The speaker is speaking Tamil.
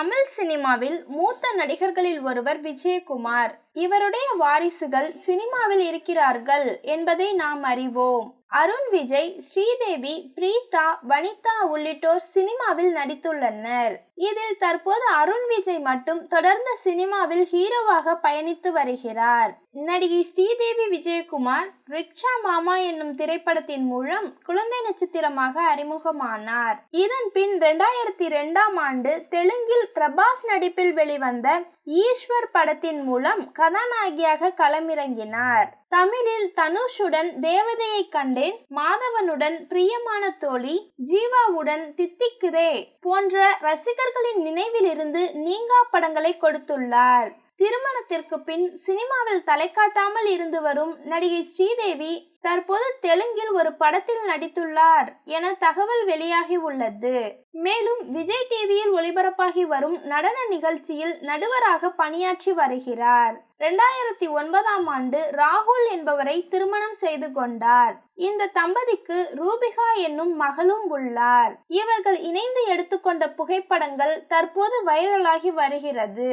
தமிழ் சினிமாவில் மூத்த நடிகர்களில் ஒருவர் விஜயகுமார். இவருடைய வாரிசுகள் சினிமாவில் இருக்கிறார்கள் என்பதை நாம் அறிவோம். அருண் விஜய் ஸ்ரீதேவி பிரீதா வனிதா உள்ளிட்டோர் சினிமாவில் நடித்துள்ளனர். இதில் தற்போது அருண் விஜய் மட்டும் தொடர்ந்து சினிமாவில் ஹீரோவாக பயணித்து வருகிறார். நடிகை ஸ்ரீதேவி விஜயகுமார் ரிக்ஷா மாமா என்னும் திரைப்படத்தின் மூலம் குழந்தை நட்சத்திரமாக அறிமுகமானார். இதன் பின் இரண்டாயிரத்தி இரண்டாம் ஆண்டு தெலுங்கில் பிரபாஸ் நடிப்பில் வெளிவந்த ஈஸ்வர் படத்தின் மூலம் கதாநாயகியாக களமிறங்கினார். தமிழில் தனுஷுடன் தேவதையை கண்டேன் மாதவனுடன் பிரியமான தோழி ஜீவாவுடன் தித்திக்குதே போன்ற ரசிகர்களின் நினைவிலிருந்து நீங்கா படங்களை கொடுத்துள்ளார். திருமணத்திற்கு பின் சினிமாவில் தலை காட்டாமல் இருந்து வரும் நடிகை ஸ்ரீதேவி தற்போது தெலுங்கில் ஒரு படத்தில் நடித்துள்ளார் என தகவல் வெளியாகி உள்ளது. மேலும் விஜய் டிவியில் ஒளிபரப்பாகி வரும் நடன நிகழ்ச்சியில் நடுவராக பணியாற்றி வருகிறார். இரண்டாயிரத்தி ஒன்பதாம் ஆண்டு ராகுல் என்பவரை திருமணம் செய்து கொண்டார். இந்த தம்பதிக்கு ரூபிகா என்னும் மகளும் உள்ளார். இவர்கள் இணைந்து எடுத்துக்கொண்ட புகைப்படங்கள் தற்போது வைரலாகி வருகிறது.